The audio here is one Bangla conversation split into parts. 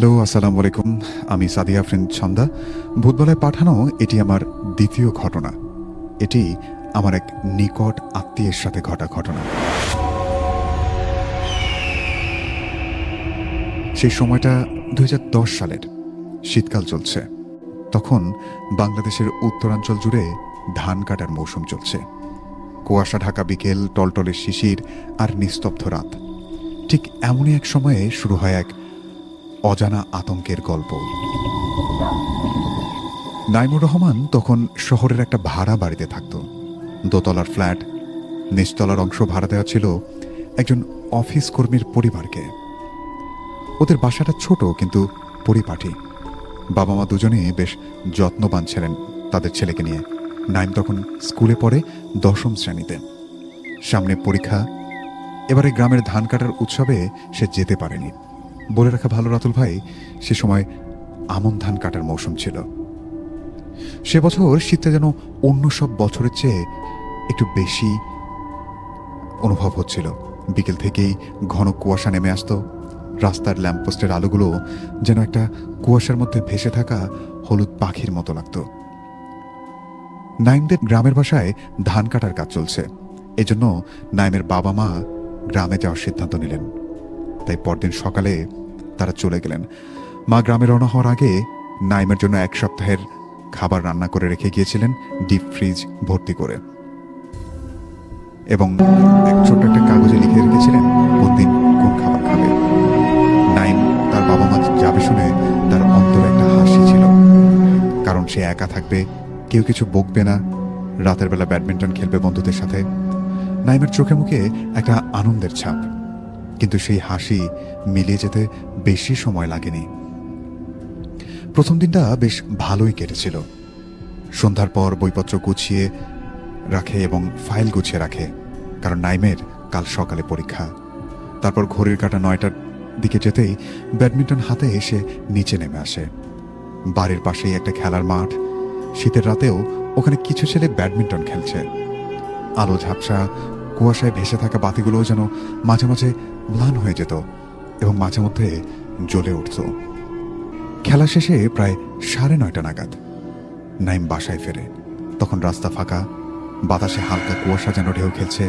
হ্যালো, আসসালামু আলাইকুম। আমি সাদিয়া ফ্রেন্ড ছন্দা। ভূতবলায় পাঠানো এটি আমার দ্বিতীয় ঘটনা। এটি আমার এক নিকট আত্মীয়ের সাথে ঘটা ঘটনা। সেই সময়টা দু হাজার দশ সালের। শীতকাল চলছে। তখন বাংলাদেশের উত্তরাঞ্চল জুড়ে ধান কাটার মৌসুম চলছে। কুয়াশা ঢাকা বিকেল টলটলের শিশির আর নিস্তব্ধ রাত। ঠিক এমনই এক সময়ে শুরু হয় এক অজানা আতঙ্কের গল্প। নাইমুর রহমান তখন শহরের একটা ভাড়া বাড়িতে থাকত। দোতলার ফ্ল্যাট, নিচতলার অংশ ভাড়া দেওয়া ছিল একজন অফিস কর্মীর পরিবারকে। ওদের বাসাটা ছোট কিন্তু পরিপাটি। বাবা মা দুজনেই বেশ যত্নবান ছিলেন তাদের ছেলেকে নিয়ে। নাইম তখন স্কুলে পড়ে দশম শ্রেণীতে। সামনে পরীক্ষা, এবারে গ্রামের ধান কাটার উৎসবে সে যেতে পারেনি। বলে রাখা ভালো, রাতুল ভাই। সে সময় আমন ধান কাটার মৌসুম ছিল। সে বছর শীতটা যেন অন্য সব বছরের চেয়ে একটু বেশি অনুভব হচ্ছিল। বিকেল থেকেই ঘন কুয়াশা নেমে আসতো। রাস্তার ল্যাম্পপোস্টের আলোগুলো যেন একটা কুয়াশার মধ্যে ভেসে থাকা হলুদ পাখির মতো লাগতো। নাইমদের গ্রামের বাসায় ধান কাটার কাজ চলছে। এজন্য নাইমের বাবা মা গ্রামে যাওয়ার সিদ্ধান্ত নিলেন। তাই পরদিন সকালে তারা চলে গেলেন। মা গ্রামে রওনা হওয়ার আগে নাইমের জন্য এক সপ্তাহের খাবার রান্না করে রেখে গিয়েছিলেন ডিপ ফ্রিজ ভর্তি করে। এবং এক ছোট্ট একটা কাগজে লিখে রেখেছিলেন কোন দিন কোন খাবার খাবে। নাইম তার বাবা মা যাবে শুনে তার অন্তরে একটা হাসি ছিল। কারণ সে একা থাকবে, কেউ কিছু বকবে না, রাতের বেলা ব্যাডমিন্টন খেলবে বন্ধুদের সাথে। নাইমের চোখে মুখে একটা আনন্দের ছাপ। কিন্তু সেই হাসি মিলিয়ে যেতে বেশি সময় লাগেনি। প্রথম দিনটা বেশ ভালোই কেটেছিল। সন্ধ্যার পর বইপত্র গুছিয়ে রাখে এবং ফাইল গুছিয়ে রাখে, কারণ নাইমের কাল সকালে পরীক্ষা। তারপর ঘড়ির কাটা নয়টার দিকে যেতেই ব্যাডমিন্টন হাতে এসে নিচে নেমে আসে। বাড়ির পাশেই একটা খেলার মাঠ। শীতের রাতেও ওখানে কিছু ছেলে ব্যাডমিন্টন খেলছে। আলো ঝাপসা কুয়াশায় ভেসে থাকা বাতিগুলোও যেন মাঝে মাঝে ম্লান হয়ে যেত এবং মাঝে মধ্যে জ্বলে উঠত। খেলা শেষে প্রায় সাড়ে নয়টা নাগাদ নাইম বাসায় ফেরে। তখন রাস্তা ফাঁকা, বাতাসে হালকা কুয়াশা যেন ঢেউ খেলছে,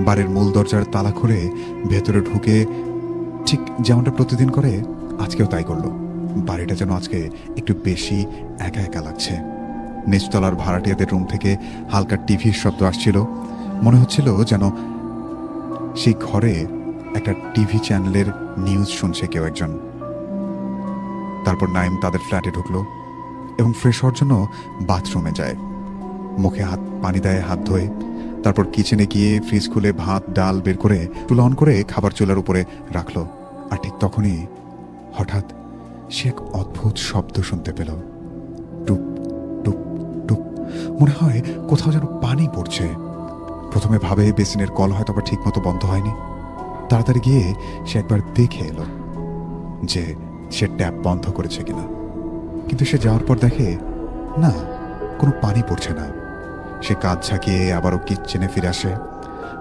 বাড়ির মূল দরজার তালা খুলে ভেতরে ঢুকে ঠিক যেমনটা প্রতিদিন করে, আজকেও তাই করল। বাড়িটা যেন আজকে একটু বেশি একা একা লাগছে। নিচতলার ভাড়াটিয়াদের রুম থেকে হালকা টিভির শব্দ আসছিল। মনে হচ্ছিল যেন সেই ঘরে একটা টিভি চ্যানেলের নিউজ শুনছে কেউ একজন। তারপর নাইম তাদের ফ্ল্যাটে ঢুকলো এবং ফ্রেশ হওয়ার জন্য বাথরুমে যায়। মুখে হাত, পানি দেয় হাত ধোয়, তারপর কিচেনে গিয়ে ফ্রিজ খুলে ভাত, ডাল বের করে চুলা অন করে খাবার চুলার উপরে রাখল। আর ঠিক তখনই হঠাৎ সে এক অদ্ভুত শব্দ শুনতে পেল। টুপ টুপ টুপ। মনে হয় কোথাও যেন পানি পড়ছে। প্রথমে ভাবে বেসিনের কল হয়তো আবার ঠিক মতো বন্ধ হয়নি। তাড়াতাড়ি গিয়ে সে একবার দেখে এলো যে সে ট্যাপ বন্ধ করেছে কিনা। কিন্তু সে যাওয়ার পর দেখে, না, কোনো পানি পড়ছে না। সে কাজ ঝাঁকিয়ে আবারও কিচেনে ফিরে আসে।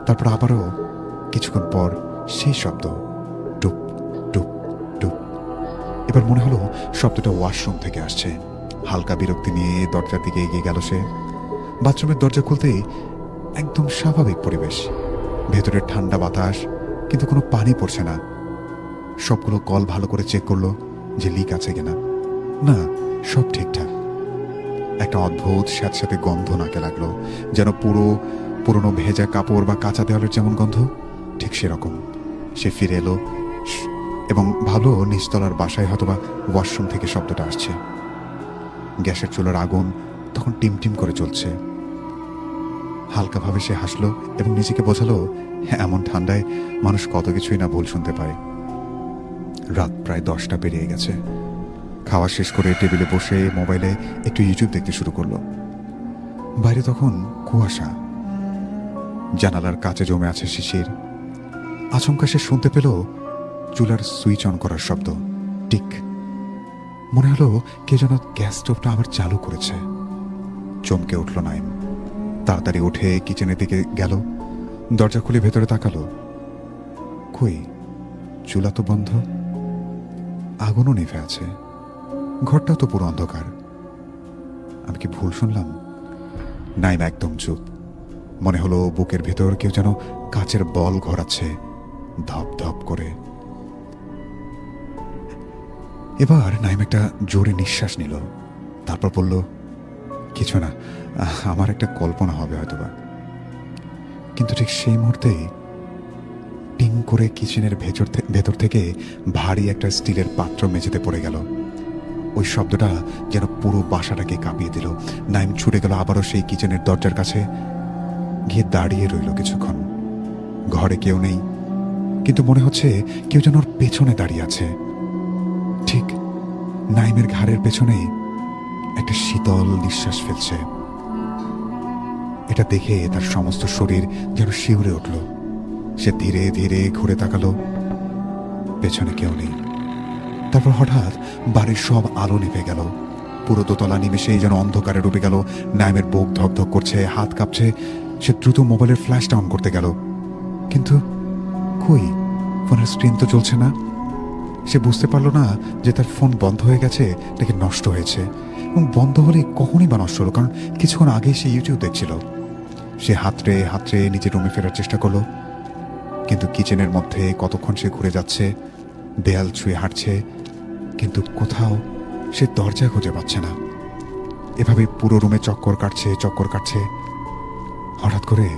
তারপর আবারও কিছুক্ষণ পর সেই শব্দ, টুপ টুপ টুপ। এবার মনে হলো শব্দটা ওয়াশরুম থেকে আসছে। হালকা বিরক্তি নিয়ে দরজার দিকে এগিয়ে গেল সে। বাথরুমের দরজা খুলতেই একদম স্বাভাবিক পরিবেশ। ভেতরের ঠান্ডা বাতাস, কিন্তু কোনো পানি পড়ছে না। সবগুলো কল ভালো করে চেক করল যে লিক আছে কিনা। না, সব ঠিকঠাক। একটা অদ্ভুত স্যাঁতস্যাঁতে গন্ধ নাকে লাগল, যেন পুরো পুরনো ভেজা কাপড় বা কাঁচা দেওয়ালের যেমন গন্ধ, ঠিক সেরকম। সে ফিরে এলো এবং ভালো নিচতলার বাসায় হয়তোবা ওয়াশরুম থেকে শব্দটা আসছে। গ্যাসের চুলার আগুন তখন টিমটিম করে চলছে হালকাভাবে সে হাসলো এবং নিজেকে বোঝালো হ্যাঁ এমন ঠান্ডায় মানুষ কত কিছুই না ভুল শুনতে পারে। রাত প্রায় দশটা পেরিয়ে গেছে। খাওয়া শেষ করে টেবিলে বসে মোবাইলে একটু ইউটিউব দেখতে শুরু করল। বাইরে তখন কুয়াশা। জানালার কাছে জমে আছে শিশির। আচমকা সে শুনতে পেল চুলার সুইচ অন করার শব্দ। টিক। মনে হলো কে যেন গ্যাস স্টোভটা আবার চালু করেছে। চমকে উঠল নাইম। তাড়াতাড়ি উঠে কিচেনের দিকে গেল। দরজা খুলে ভেতরে তাকালো। কই, চুলা তো বন্ধ। আগুনও নেভে আছে। ঘরটাও তো পুরো অন্ধকার। আমি কি ভুল শুনলাম? নাইম একদম চুপ। মনে হলো বুকের ভেতর কেউ যেন কাচের বল ঘোরাচ্ছে, ধপ ধপ করে। এবার নাইম একটা জোরে নিঃশ্বাস নিল। তারপর বলল কিছু না। আমার একটা কল্পনা হবে হয়তোবা। কিন্তু ঠিক সেই মুহূর্তেই টিং করে কিচেনের ভেতর ভেতর থেকে ভারী একটা স্টিলের পাত্র মেঝেতে পড়ে গেল। ওই শব্দটা যেন পুরো বাসাটাকে কাঁপিয়ে দিল। নাইম ছুটে গেল আবারও সেই কিচেনের দরজার কাছে। গিয়ে দাঁড়িয়ে রইল কিছুক্ষণ। ঘরে কেউ নেই। কিন্তু মনে হচ্ছে কেউ যেন ওর পেছনে দাঁড়িয়ে আছে। ঠিক নাইমের ঘাড়ের পেছনেই একটা শীতল নিঃশ্বাস ফেলছে। এটা দেখে তার সমস্ত শরীর যেন শিউরে উঠল। সে ধীরে ধীরে ঘুরে তাকালো। পেছনে কেউ নেই। তারপর হঠাৎ বাড়ির সব আলো নিভে গেল। পুরো দোতলা নিমেষেই যেন অন্ধকারে ডুবে গেল। নাইমের বুক ধকধক করছে, হাত কাঁপছে। সে দ্রুত মোবাইলের ফ্ল্যাশটা অন করতে গেল। কিন্তু কই? ফোনের স্ক্রিন তো চলছে না। সে বুঝতে পারল না যে তার ফোন বন্ধ হয়ে গেছে, নাকি নষ্ট হয়েছে। এবং বন্ধ হলে কখনই বা নষ্ট হলো, কারণ কিছুক্ষণ আগেই সে ইউটিউব দেখছিল। সে হাতড়ে হাতড়ে নিজের রুমে ফেরার চেষ্টা করল, কিন্তু কিচেনের মধ্যে কতক্ষণ সে ঘুরে যাচ্ছে, দেয়াল ছুঁয়ে হাঁটছে, কিন্তু কোথাও সে দরজা খুঁজে পাচ্ছে না। এভাবে পুরো রুমে চক্কর কাটছে চক্কর কাটছে। হঠাৎ করে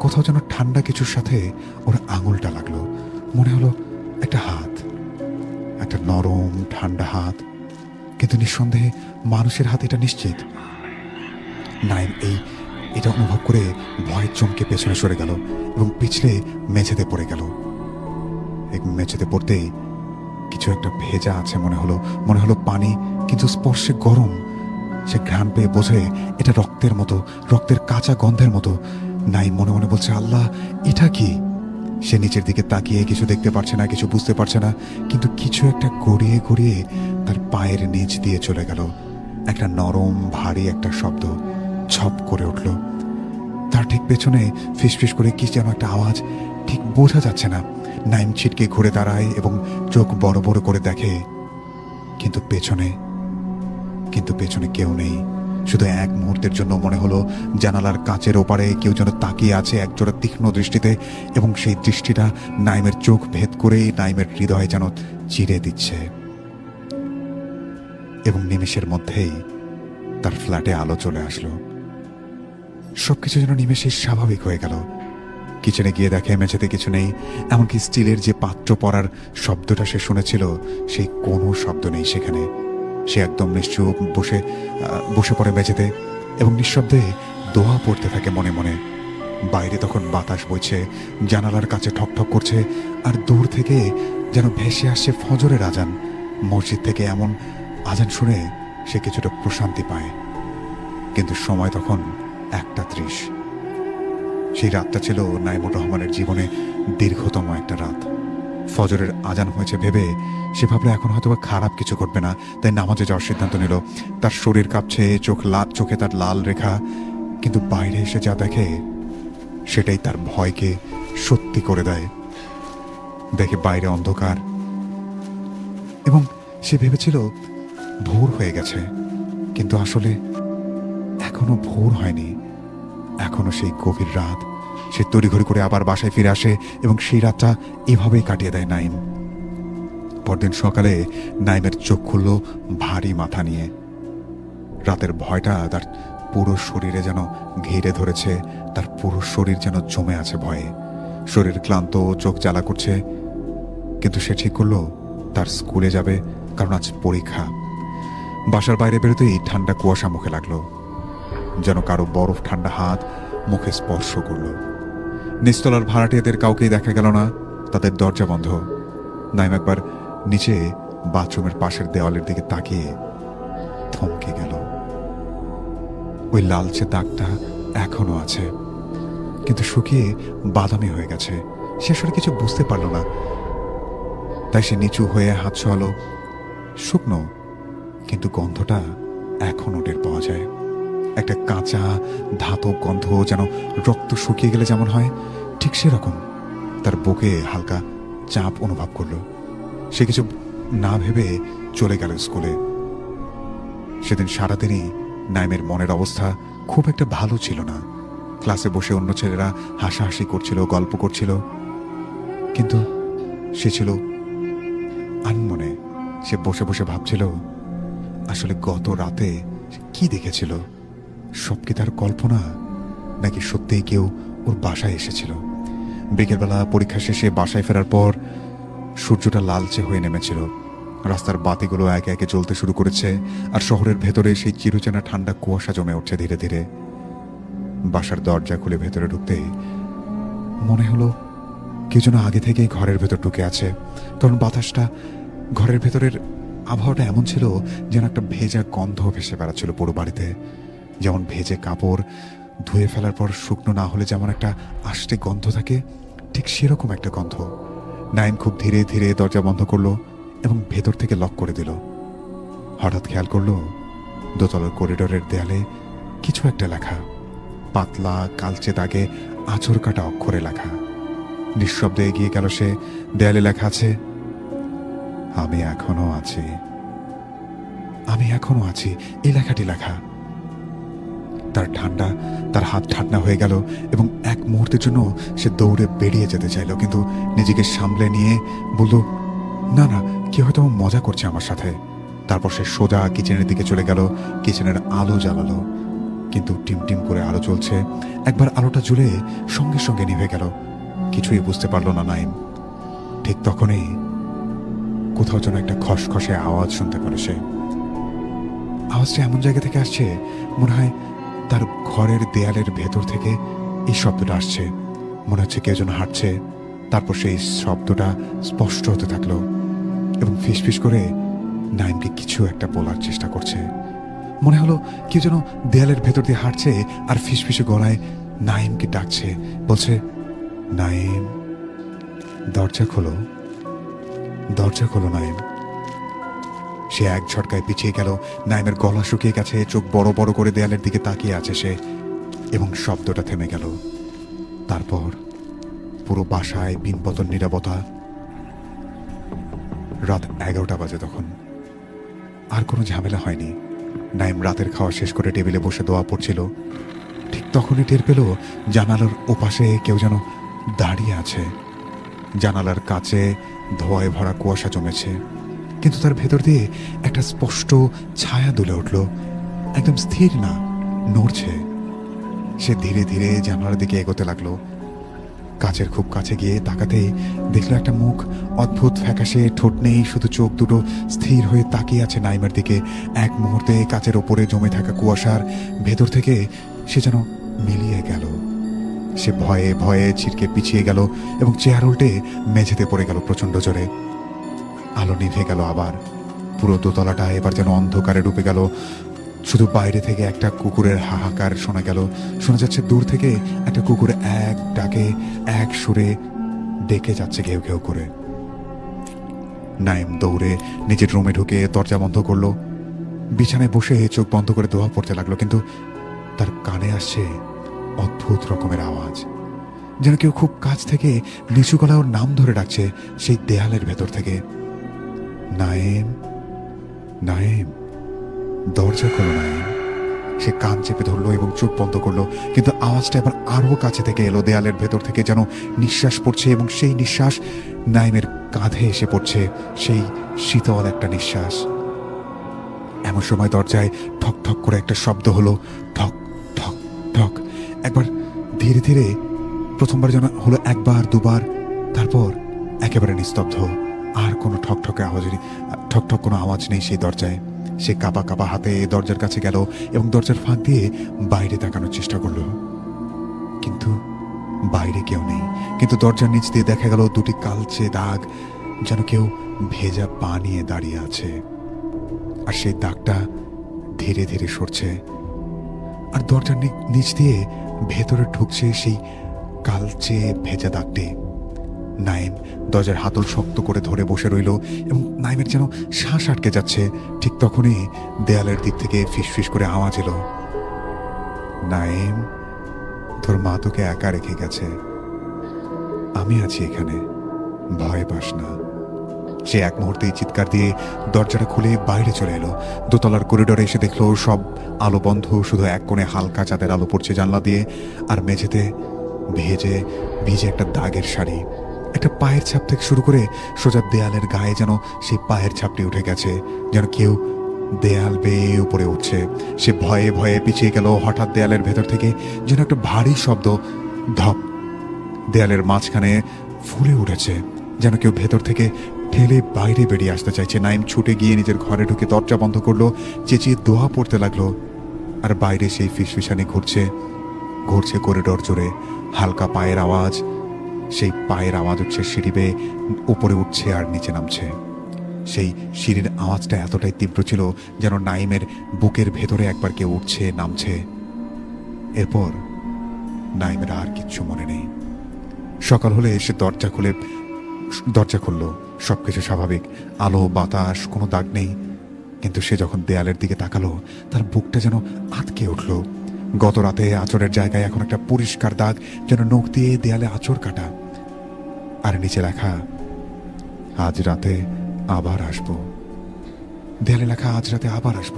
কোথাও যেন ঠান্ডা কিছুর সাথে ওর আঙুলটা লাগল। মনে হলো একটা হাত, একটা নরম, ঠান্ডা হাত। কিন্তু নিঃসন্দেহে মানুষের হাত এটা নিশ্চিত। নাইম এই, এটা অনুভব করে ভয় চমকে পেছনে সরে গেল এবং পিছলে মেঝেতে পড়ে গেল। এক মেঝেতে পড়তেই কিছু একটা ভেজা আছে মনে হলো মনে হলো পানি, কিন্তু স্পর্শে গরম। সে ঘ্রাণ পেয়ে বোঝে এটা রক্তের মতো, রক্তের কাঁচা গন্ধের মতো। নাই মনে মনে বলছে, আল্লাহ, এটা কি? সে নিচের দিকে তাকিয়ে কিছু দেখতে পারছে না, কিছু বুঝতে পারছে না, কিন্তু কিছু একটা গড়িয়ে গড়িয়ে তার পায়ের নিচ দিয়ে চলে গেল। একটা নরম, ভারী একটা শব্দ ছপ করে উঠল। তার ঠিক পেছনে ফিসফিস করে কি যেন একটা আওয়াজ ঠিক বোঝা যাচ্ছে না। নাইম ছিটকে ঘুরে দাঁড়ায় এবং চোখ বড় বড় করে দেখে, কিন্তু পেছনে কিন্তু পেছনে কেউ নেই। শুধু এক মুহূর্তের জন্য মনে হলো জানালার কাঁচের ওপারে কেউ যেন তাকিয়ে আছে একজোড়া তীক্ষ্ণ দৃষ্টিতে এবং সেই দৃষ্টিটা নাইমের চোখ ভেদ করেই নাইমের হৃদয় যেন চিরে দিচ্ছে। এবং নিমেষের মধ্যেই তার ফ্ল্যাটে আলো চলে আসলো। সবকিছু যেন নিমেষে স্বাভাবিক হয়ে গেল। কিচেনে গিয়ে দেখে মেঝেতে কিছু নেই, এমনকি স্টিলের যে পাত্র পরার শব্দটা সে শুনেছিল, সেই কোনো শব্দ নেই সেখানে। সে একদম নিশ্চুপ, বসে বসে পড়ে মেঝেতে এবং নিঃশব্দে দোয়া পড়তে থাকে মনে মনে। বাইরে তখন বাতাস বইছে, জানালার কাছে ঠকঠক করছে আর দূর থেকে যেন ভেসে আসছে ফজরের আজান। মসজিদ থেকে এমন আজান শুনে সে কিছুটা প্রশান্তি পায়। কিন্তু সময় তখন একটা ত্রিশ। সেই রাতটা ছিল নাইমুর রহমানের জীবনে দীর্ঘতম একটা রাত। ফজরের আজান হয়েছে ভেবে সে ভাবলো এখন হয়তো খারাপ কিছু ঘটবে না। তাই নামাজে যাওয়ার সিদ্ধান্ত নিল। তার শরীর কাঁপছে, চোখ লাল, চোখে তার লাল রেখা। কিন্তু বাইরে এসে যা দেখে, সেটাই তার ভয়কে সত্যি করে দেয়। দেখে বাইরে অন্ধকার। এবং সে ভেবেছিল ভোর হয়ে গেছে। কিন্তু আসলে এখনও ভোর হয়নি। এখনও সেই গভীর রাত। সে তড়িঘড়ি করে আবার বাসায় ফিরে আসে এবং সেই রাতটা এভাবেই কাটিয়ে দেয় নাইম পরদিন সকালে নাইমের চোখ খুলল ভারী মাথা নিয়ে। রাতের ভয়টা তার পুরো শরীরে যেন ঘিরে ধরেছে, তার পুরো শরীর যেন জমে আছে ভয়ে। শরীর ক্লান্ত, চোখ জ্বালা করছে। কিন্তু সে ঠিক করল, তার স্কুলে যাবে, কারণ আজ পরীক্ষা। বাসার বাইরে বেরোতেই ঠান্ডা কুয়াশা মুখে লাগল। যেন কারও বরফ ঠান্ডা হাত মুখে স্পর্শ করল। নিচতলার ভাড়াটিয়াদের কাউকেই দেখা গেল না। তাদের দরজা বন্ধ। নাইম একবার নিচে বাথরুমের পাশের দেওয়ালের দিকে তাকিয়ে থমকে গেল। ওই লালচে দাগটা এখনও আছে। কিন্তু শুকিয়ে বাদামি হয়ে গেছে। সে আসলে কিছু বুঝতে পারল না। তাই সে নিচু হয়ে হাত ছোয়ালো শুকনো, কিন্তু গন্ধটা এখনও টের পাওয়া যায়। একটা কাঁচা, ধাতব গন্ধ যেন রক্ত শুকিয়ে গেলে যেমন হয়, ঠিক সেরকম। তার বুকে হালকা চাপ অনুভব করল। সে কিছু না ভেবে চলে গেল স্কুলে। সেদিন সারাদিনই নাইমের মনের অবস্থা খুব একটা ভালো ছিল না। ক্লাসে বসে অন্য ছেলেরা হাসাহাসি করছিল, গল্প করছিল। কিন্তু সে ছিল আনমনে। সে বসে বসে ভাবছিল, আসলে গত রাতে কি দেখেছিল? সব কি তার কল্পনা? নাকি সত্যিই কেউ ওর বাসায় এসেছিল? বিকেলবেলা পরীক্ষা শেষে বাসায় ফেরার পর সূর্যটা লালচে হয়ে নেমেছিল। রাস্তার বাতিগুলো একে একে জ্বলতে শুরু করেছে আর শহরের ভেতরে সেই চিরচেনা ঠান্ডা কুয়াশা জমে উঠছে ধীরে ধীরে। বাসার দরজা খুলে ভেতরে ঢুকতেই মনে হলো কেউ যেন আগে থেকেই ঘরের ভেতর ঢুকে আছে। কারণ বাতাসটা ঘরের ভেতরের আবহাওয়াটা এমন ছিল যেন একটা ভেজা গন্ধ ভেসে বেড়াচ্ছিল পুরো বাড়িতে। যেমন ভেজে কাপড়, ধুয়ে ফেলার পর শুকনো না হলে যেমন একটা আষ্টে গন্ধ থাকে, ঠিক সেরকম একটা গন্ধ। নাইম খুব ধীরে ধীরে দরজা বন্ধ করল এবং ভেতর থেকে লক করে দিল। হঠাৎ খেয়াল করল, দোতলার করিডোরের দেয়ালে কিছু একটা লেখা। পাতলা, কালচে দাগে আঁচড় কাটা অক্ষরে লেখা। নিঃশব্দে এগিয়ে গেল সে, দেয়ালে লেখা আছে, আমি এখনও আছি। আমি এখনও আছি। এই লেখাটি লেখা। তার ঠান্ডা, তার হাত ঠান্ডা হয়ে গেল এবং এক মুহূর্তের জন্য সে দৌড়ে বেরিয়ে যেতে চাইলো। কিন্তু নিজেকে সামলে নিয়ে বলল, না না কেউ হয়তো মজা করছে আমার সাথে? তারপর সে সোজা কিচেনের দিকে চলে গেল, কিচেনের আলো জ্বালালো। কিন্তু টিম টিম করে আলো চলছে একবার আলোটা জ্বলে সঙ্গে সঙ্গে নিভে গেল। কিছুই বুঝতে পারল না নাইম। ঠিক তখনই কোথাও যেন একটা খসখসে আওয়াজ শুনতে পারে সে। আওয়াজটা এমন জায়গা থেকে আসছে, মনে হয় তার ঘরের দেয়ালের ভেতর থেকে এই শব্দটা আসছে। মনে হচ্ছে কেউ যেন হাঁটছে। তারপর সেই শব্দটা স্পষ্ট হতে থাকল এবং ফিসফিস করে নাইমকে কিছু একটা বলার চেষ্টা করছে। মনে হলো কেউ যেন দেয়ালের ভেতর দিয়ে হাঁটছে আর ফিসফিসে গলায় নাইমকে ডাকছে। বলছে, নাইম, দরজা খোলো। দরজা খোলো, নাইম। সে এক ঝটকায় পিছিয়ে গেল। নাইমের গলা শুকিয়ে গেছে, চোখ বড় বড় করে দেয়ালের দিকে তাকিয়ে আছে সে এবং শব্দটা থেমে গেল। তারপর পুরো বাসায় পিনপতন নিরাপত্তা রাত এগারোটা বাজে তখন। আর কোনো ঝামেলা হয়নি। নাইম রাতের খাওয়া শেষ করে টেবিলে বসে দোয়া পড়ছিল। ঠিক তখনই টের পেল জানালার ওপাশে কেউ যেন দাঁড়িয়ে আছে। জানালার কাছে ধোয়ায় ভরা কুয়াশা জমেছে। কিন্তু তার ভেতর দিয়ে একটা স্পষ্ট ছায়া দুলে উঠল। একদম স্থির না, নড়ছে। সে ধীরে ধীরে জানালার দিকে এগোতে লাগল। কাছের খুব কাছে গিয়ে তাকাতে দেখল একটা মুখ অদ্ভুত ফ্যাকাশে, ঠোঁট নেই, শুধু চোখ দুটো স্থির হয়ে তাকিয়ে আছে নাইমের দিকে। এক মুহূর্তে কাচের ওপরে জমে থাকা কুয়াশার ভেতর থেকে সে যেন মিলিয়ে গেল। সে ভয়ে ভয়ে ছিটকে পিছিয়ে গেল এবং চেয়ার উল্টে মেঝেতে পড়ে গেল প্রচণ্ড জোরে। আলো নিভে গেল আবার। পুরো দোতলাটা এবার যেন অন্ধকারে ডুবে গেল। শুধু বাইরে থেকে একটা কুকুরের হাহাকার শোনা গেল। শোনা যাচ্ছে দূর থেকে একটা কুকুর এক ডাকে, এক সুরে ডেকে যাচ্ছে ঘেউ ঘেউ করে। নাইম দৌড়ে নিজের রুমে ঢুকে দরজা বন্ধ করল। বিছানায় বসে চোখ বন্ধ করে দোয়া পড়তে লাগল, কিন্তু তার কানে আসছে অদ্ভুত রকমের আওয়াজ। যেন কেউ খুব কাছ থেকে নিচু গলা ওর নাম ধরে ডাকছে সেই দেয়ালের ভেতর থেকে। নায়েম নায়েম, দরজা খোলো নায়েম। সে কান চেপে ধরলো এবং চোখ বন্ধ করল, কিন্তু আওয়াজটা এবার আরও কাছে থেকে এলো, দেয়ালের ভেতর থেকে যেন নিঃশ্বাস পড়ছে এবং সেই নিঃশ্বাস নাইমের কাঁধে এসে পড়ছে, সেই শীতল একটা নিঃশ্বাস। এমন সময় দরজায় ঠক ঠক করে একটা শব্দ হলো, ঠক ঠক ঠক। একবার ধীরে ধীরে প্রথমবার যেন হলো একবার, দুবার, তারপর একেবারে নিস্তব্ধ। কোনো ঠকঠকে আওয়াজ নেই। ঠক ঠক কোনো আওয়াজ নেই সেই দরজায়। সে কাপা কাপা হাতে দরজার কাছে গেল এবং দরজার ফাঁক দিয়ে বাইরে তাকানোর চেষ্টা করল। কিন্তু বাইরে কেউ নেই। কিন্তু দরজার নিচ দিয়ে দেখা গেল দুটি কালচে দাগ, যেন কেউ ভেজা পা নিয়ে দাঁড়িয়ে আছে। আর সেই দাগটা ধীরে ধীরে সরছে। আর দরজার নিচ দিয়ে ভেতরে ঢুকছে সেই কালচে ভেজা দাগটি। নাইম দরজার হাতল শক্ত করে ধরে বসে রইল এবং নাইমের যেন শ্বাস আটকে যাচ্ছে, ঠিক তখনই দেয়ালের দিক থেকে ফিসফিস করে আওয়াজ এলো। নাইম তোর মা তোকে একা রেখে গেছে। আমি আছি এখানে। ভয় পাস না। সে এক মুহূর্তেই চিৎকার দিয়ে দরজাটা খুলে বাইরে চলে এলো। দোতলার করিডোরে এসে দেখল সব আলো বন্ধ, শুধু এক কোণে হালকা চাঁদের আলো পড়ছে জানলা দিয়ে, আর মেঝেতে ভেজে ভিজে একটা দাগের শাড়ি। একটা পায়ের ছাপ থেকে শুরু করে সোজা দেয়ালের গায়ে যেন সেই পায়ের ছাপটি উঠে গেছে, যেন কেউ দেয়াল বেয়ে উপরে উঠছে। সে ভয়ে ভয়ে পিছিয়ে গেল, হঠাৎ দেয়ালের ভেতর থেকে যেন একটা ভারী শব্দ ধপ, দেয়ালের মাঝখানে ফুলে উঠেছে, যেন কেউ ভেতর থেকে ঠেলে বাইরে বেরিয়ে আসতে চাইছে। নাইম ছুটে গিয়ে নিজের ঘরে ঢুকে দরজা বন্ধ করল, চেঁচিয়ে দোয়া পড়তে লাগল, আর বাইরে সেই ফিসফিসানি ঘুরছে ঘুরছে করিডোর জুড়ে। হালকা পায়ের আওয়াজ সেই পায়ের আওয়াজ উঠছে সিঁড়ি বেয়ে উপরে উঠছে আর নিচে নামছে। সেই সিঁড়ির আওয়াজটা এতটাই তীব্র ছিল যেন নাইমের বুকের ভেতরে একবার কেউ উঠছে, নামছে। এরপর নাইমের আর কিচ্ছু মনে নেই। সকাল হলে এসে দরজা খুলে, দরজা খুললো। সবকিছু স্বাভাবিক। আলো, বাতাস, কোনো দাগ নেই। কিন্তু সে যখন দেয়ালের দিকে তাকালো, তার বুকটা যেন আটকে উঠল। গত রাতে আচরের জায়গায় এখন একটা পরিষ্কার দাগ যেন নখ দিয়ে দেয়ালে আচর কাটা। আর নিচে লেখা, আজ রাতে আবার আসব। দেয়ালে লেখা, আজ রাতে আবার আসব।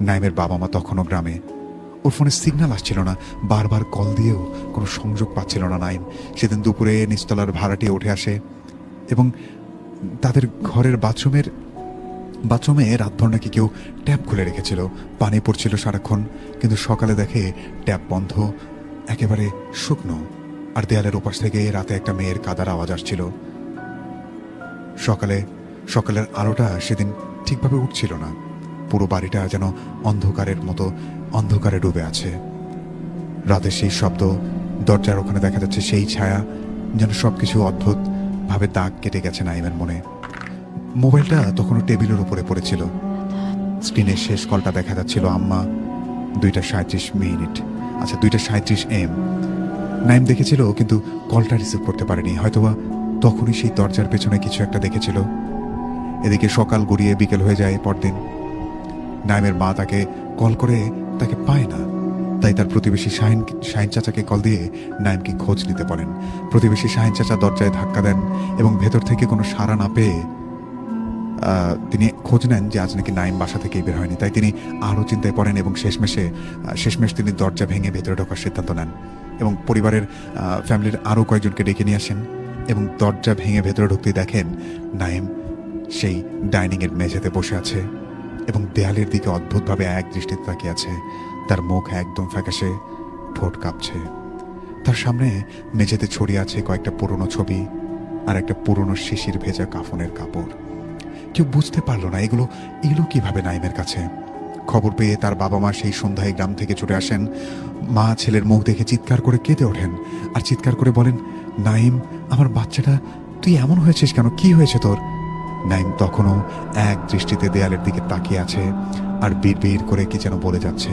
নাইমের বাবা মা তখনও গ্রামে। ওর ফোনে সিগন্যাল আসছিল না, বারবার কল দিয়েও কোনো সংযোগ পাচ্ছিল না নাইম। সেদিন দুপুরে নিচতলার ভাড়াটি উঠে আসে এবং তাদের ঘরের বাথরুমের, বাথরুমে রাতভর নাকি কেউ ট্যাপ খুলে রেখেছিল। পানি পড়ছিল সারাক্ষণ, কিন্তু সকালে দেখে ট্যাপ বন্ধ, একেবারে শুকনো। আর দেয়ালের ওপাশ থেকে রাতে একটা মেয়ের কাদার আওয়াজ আসছিল। সকালে, সকালের আলোটা সেদিন ঠিকভাবে উঠছিল না। পুরো বাড়িটা যেন অন্ধকারের মতো, অন্ধকারে ডুবে আছে। রাতের সেই শব্দ, দরজার ওখানে দেখা যাচ্ছে সেই ছায়া, যেন সবকিছু অদ্ভুত ভাবে দাগ কেটে গেছে নাইমের মনে। মোবাইলটা তখনও টেবিলের উপরে পড়েছিল। স্ক্রিনের শেষ কলটা দেখা যাচ্ছিল আম্মা, দুইটা সাঁত্রিশ মিনিট আচ্ছা দুইটা সাঁত্রিশ এম। নাইম দেখেছিল, কিন্তু কলটা রিসিভ করতে পারেনি। হয়তোবা তখনই সেই দরজার পেছনে কিছু একটা দেখেছিল। এদিকে সকাল গড়িয়ে বিকেল হয়ে যায় পরদিন। নাইমের মা তাকে কল করে তাকে পায় না। তাই তার প্রতিবেশী শাহিন শাহিন চাচাকে কল দিয়ে নাইমকে খোঁজ নিতে বলেন। প্রতিবেশী শাহিন চাচা দরজায় ধাক্কা দেন এবং ভেতর থেকে কোনো সাড়া না পেয়ে তিনি খোঁজ নেন যে আজ নাকি নাইম বাসা থেকেই বের হয়নি। তাই তিনি আরও চিন্তায় পড়েন এবং শেষমেশে শেষমেশ তিনি দরজা ভেঙে ভেতরে ঢোকার সিদ্ধান্ত নেন। এবং পরিবারের ফ্যামিলির আরও কয়েকজনকে ডেকে নিয়ে আসেন এবং দরজা ভেঙে ভেতরে ঢুকতে দেখেন নাইম সেই ডাইনিংয়ের মেঝেতে বসে আছে এবং দেয়ালের দিকে অদ্ভুতভাবে এক দৃষ্টিতে তাকিয়ে আছে। তার মুখ একদম ফ্যাকাশে, ঠোঁট কাঁপছে। তার সামনে মেঝেতে ছড়িয়ে আছে কয়েকটা পুরনো ছবি আর একটা পুরনো শিশির ভেজা কাফনের কাপড়। কেউ বুঝতে পারল না এগুলো এগুলো কীভাবে নাইমের কাছে। খবর পেয়ে তার বাবা মা সেই সন্ধ্যায় গ্রাম থেকে ছুটে আসেন। মা ছেলের মুখ দেখে চিৎকার করে কেঁদে ওঠেন আর চিৎকার করে বলেন, নাইম, আমার বাচ্চাটা, তুই এমন হয়েছিস কেন? কি হয়েছে তোর? নাইম তখনও এক দৃষ্টিতে দেয়ালের দিকে তাকিয়ে আছে আর বিড় করে কি যেন বলে যাচ্ছে।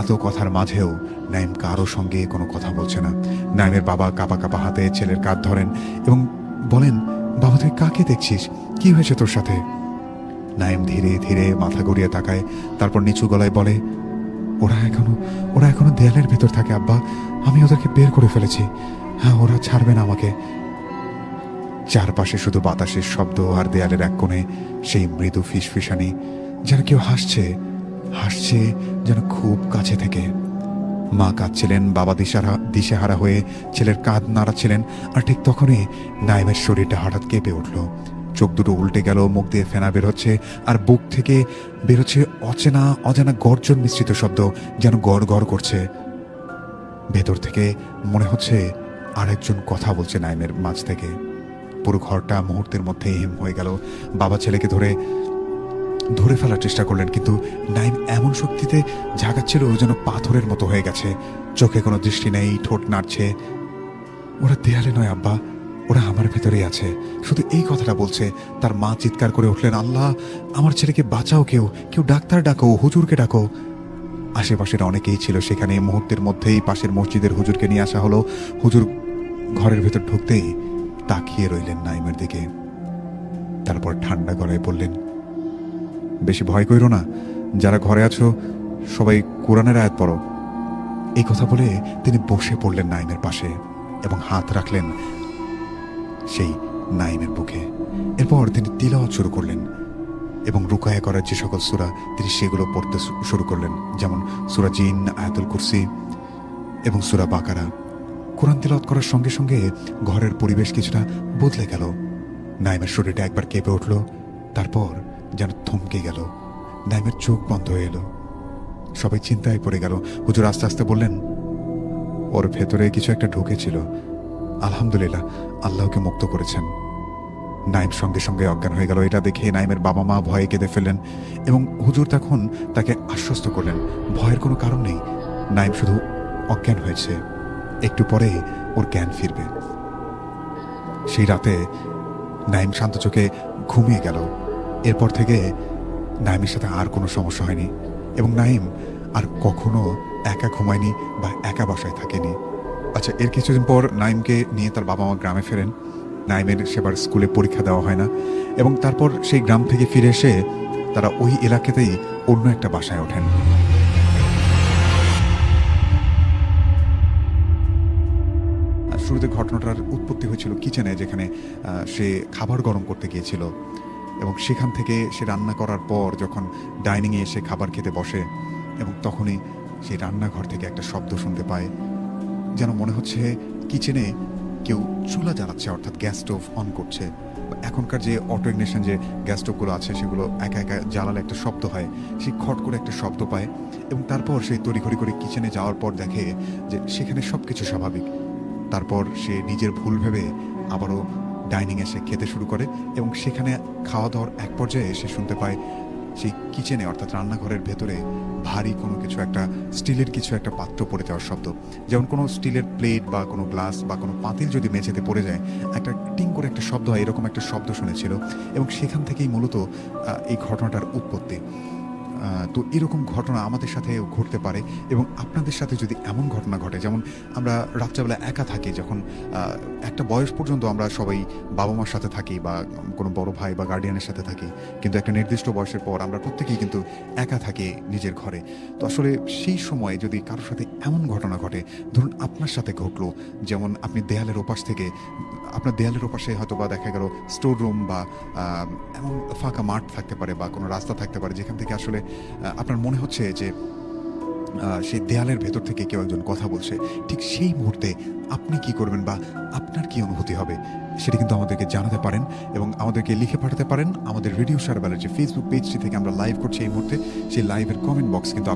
এত কথার মাঝেও নাইম কারও সঙ্গে কোনো কথা বলছে না। নাইমের বাবা কাপা কাপা হাতে ছেলের কাঁধ ধরেন এবং বলেন, বাবা, তুই কাকে দেখছিস? কি হয়েছে তোর সাথে? নাইম ধীরে ধীরে মাথা গড়িয়ে তাকায়, তারপর নিচু গলায় বলে, ওরা এখনও ওরা এখনও দেয়ালের ভেতর থাকে, আব্বা। আমি ওদেরকে বের করে ফেলেছি। হ্যাঁ ওরা ছাড়বে না আমাকে। চারপাশে শুধু বাতাসের শব্দ আর দেয়ালের এক কোণে সেই মৃদু ফিসফিসানি, যেন কেউ হাসছে হাসছে যেন খুব কাছে থেকে। মা কাঁদছিলেন, বাবা দিশারা, দিশেহারা হয়ে ছেলের কাঁধ নাড়াচ্ছিলেন, আর ঠিক তখনই নাইমের শরীরটা হঠাৎ কেঁপে উঠল। চোখ দুটো উল্টে গেল, মুখ দিয়ে ফেনা বেরোচ্ছে আর বুক থেকে বেরোচ্ছে অচেনা, অজানা গর্জন মিশ্রিত শব্দ যেন গড় গড় করছে। ভেতর থেকে মনে হচ্ছে আরেকজন কথা বলছে নাইমের মাঝ থেকে। পুরো ঘরটা মুহূর্তের মধ্যে হিম হয়ে গেল। বাবা ছেলেকে ধরে ধরে ফেলার চেষ্টা করলেন, কিন্তু নাইম এমন শক্তিতে ঝাঁকাচ্ছিল যেন পাথরের মতো হয়ে গেছে। চোখে কোনো দৃষ্টি নেই, ঠোঁট নাড়ছে। ওরা দেয়ালে নয়, আব্বা। ওরা আমার ভেতরেই আছে। শুধু এই কথাটা বলছে, তার মা চিৎকার করে উঠলেন, আল্লাহ, আমার ছেলেকে বাঁচাও কেউ। কেউ ডাক্তার ডাকো, হুজুরকে ডাকো। আশেপাশের অনেকেই ছিল সেখানে। মুহূর্তের মধ্যেই পাশের মসজিদের হুজুরকে নিয়ে আসা হলো। হুজুর ঘরের ভেতর ঢুকতেই তাকিয়ে রইলেন নাইমের দিকে। তারপর ঠান্ডা গলায় বললেন, বেশি ভয় কইরো না। যারা ঘরে আছো, সবাই কোরআনের আয়াত পড়ো। এই কথা বলে তিনি বসে পড়লেন নাইমের পাশে এবং হাত রাখলেন সেই নাইমের বুকে। এরপর তিনি তিলাওয়াত শুরু করলেন এবং রুকায়া করার যে সকল সুরা, তিনি সেগুলো পড়তে শুরু করলেন, যেমন সুরা জিন, আয়াতুল কুরসি এবং সুরা বাকারা। কোরআন তিলাওয়াত করার সঙ্গে সঙ্গে ঘরের পরিবেশ কিছুটা বদলে গেল। নাইমের শরীরটা একবার কেঁপে উঠল, তারপর যেন থমকে গেল। নাইমের চোখ বন্ধ হয়ে এলো। সবাই চিন্তায় পড়ে গেল। হুজুর আস্তে আস্তে বললেন, ওর ভেতরে কিছু একটা ঢুকেছিল। আলহামদুলিল্লাহ, আল্লাহকে মুক্ত করেছেন। নাইম সঙ্গে সঙ্গে অজ্ঞান হয়ে গেল। এটা দেখে নাইমের বাবা মা ভয়ে কেঁদে ফেললেন এবং হুজুর তখন তাকে আশ্বস্ত করলেন। ভয়ের কোনো কারণ নেই। নাইম শুধু অজ্ঞান হয়েছে। একটু পরে ওর জ্ঞান ফিরবে। সেই রাতে নাইম শান্ত চোখে ঘুমিয়ে গেল। এরপর থেকে নাইমের সাথে আর কোনো সমস্যা হয়নি এবং নাইম আর কখনো একা ঘুমায়নি বা একা বাসায় থাকেনি। আচ্ছা এর কিছুদিন পর নাইমকে নিয়ে তার বাবা মা গ্রামে ফেরেন। নাইমের সেবার স্কুলে পরীক্ষা দেওয়া হয় না এবং তারপর সেই গ্রাম থেকে ফিরে এসে তারা ওই এলাকাতেই অন্য একটা বাসায় ওঠেন। শুরুতে ঘটনাটার উৎপত্তি হয়েছিল কিচেনে, যেখানে সে খাবার গরম করতে গিয়েছিল এবং সেখান থেকে সে রান্না করার পর যখন ডাইনিংয়ে এসে খাবার খেতে বসে এবং তখনই সেই রান্নাঘর থেকে একটা শব্দ শুনতে পায়। যেন মনে হচ্ছে কিচেনে কেউ চুলা জ্বালাচ্ছে, অর্থাৎ গ্যাস স্টোভ অন করছে। এখনকার যে অটো ইগনিশন যে গ্যাস স্টোভগুলো আছে, সেগুলো একা একা জ্বালালে একটা শব্দ হয়, সেই খট করে একটা শব্দ পায় এবং তারপর সেই তড়িঘড়ি করে কিচেনে যাওয়ার পর দেখে যে সেখানে সব কিছু স্বাভাবিক। তারপর সে নিজের ভুল ভেবে আবারও ডাইনিং এসে খেতে শুরু করে এবং সেখানে খাওয়া দাওয়ার এক পর্যায়ে সে শুনতে পায়, সেই কিচেনে, অর্থাৎ রান্নাঘরের ভেতরে ভারী কোনো কিছু একটা, স্টিলের কিছু একটা পাত্র পড়ে যাওয়ার শব্দ। যেমন কোনো স্টিলের প্লেট বা কোনো গ্লাস বা কোনো পাতিল যদি মেঝেতে পড়ে যায়, একটা টিং করে একটা শব্দ হয়, এরকম একটা শব্দ শুনেছিল। এবং সেখান থেকেই মূলত এই ঘটনাটার উৎপত্তি। তো এরকম ঘটনা আমাদের সাথে ঘটতে পারে এবং আপনাদের সাথে যদি এমন ঘটনা ঘটে, যেমন আমরা রাত্রেবেলা একা থাকি, যখন একটা বয়স পর্যন্ত আমরা সবাই বাবা মার সাথে থাকি বা কোনো বড় ভাই বা গার্ডিয়ানের সাথে থাকি, কিন্তু একটা নির্দিষ্ট বয়সের পর আমরা প্রত্যেকেই কিন্তু একা থাকি নিজের ঘরে। তো আসলে সেই সময় যদি কারোর সাথে এমন ঘটনা ঘটে, ধরুন আপনার সাথে ঘটলো, যেমন আপনি দেয়ালের ওপাশ থেকে, আপনার দেয়ালের ওপাশে হয়তো বা দেখা গেল স্টোর রুম বা এমন ফাঁকা মাঠ থাকতে পারে বা কোনো রাস্তা থাকতে পারে, যেখান থেকে আসলে আপনার মনে হচ্ছে যে সেই দেয়ালের ভেতর থেকে কেউ একজন কথা বলছে, ঠিক সেই মুহূর্তে আপনি কি করবেন বা আপনার কি অনুভূতি হবে, সেটা কিন্তু আমাদেরকে জানাতে পারেন এবং আমাদেরকে লিখে পাঠাতে পারেন। আমাদের রেডিও সারবেলার যে ফেসবুক পেজটি থেকে আমরা লাইভ করছি এই মুহূর্তে, সেই লাইভের কমেন্ট বক্স কিন্তু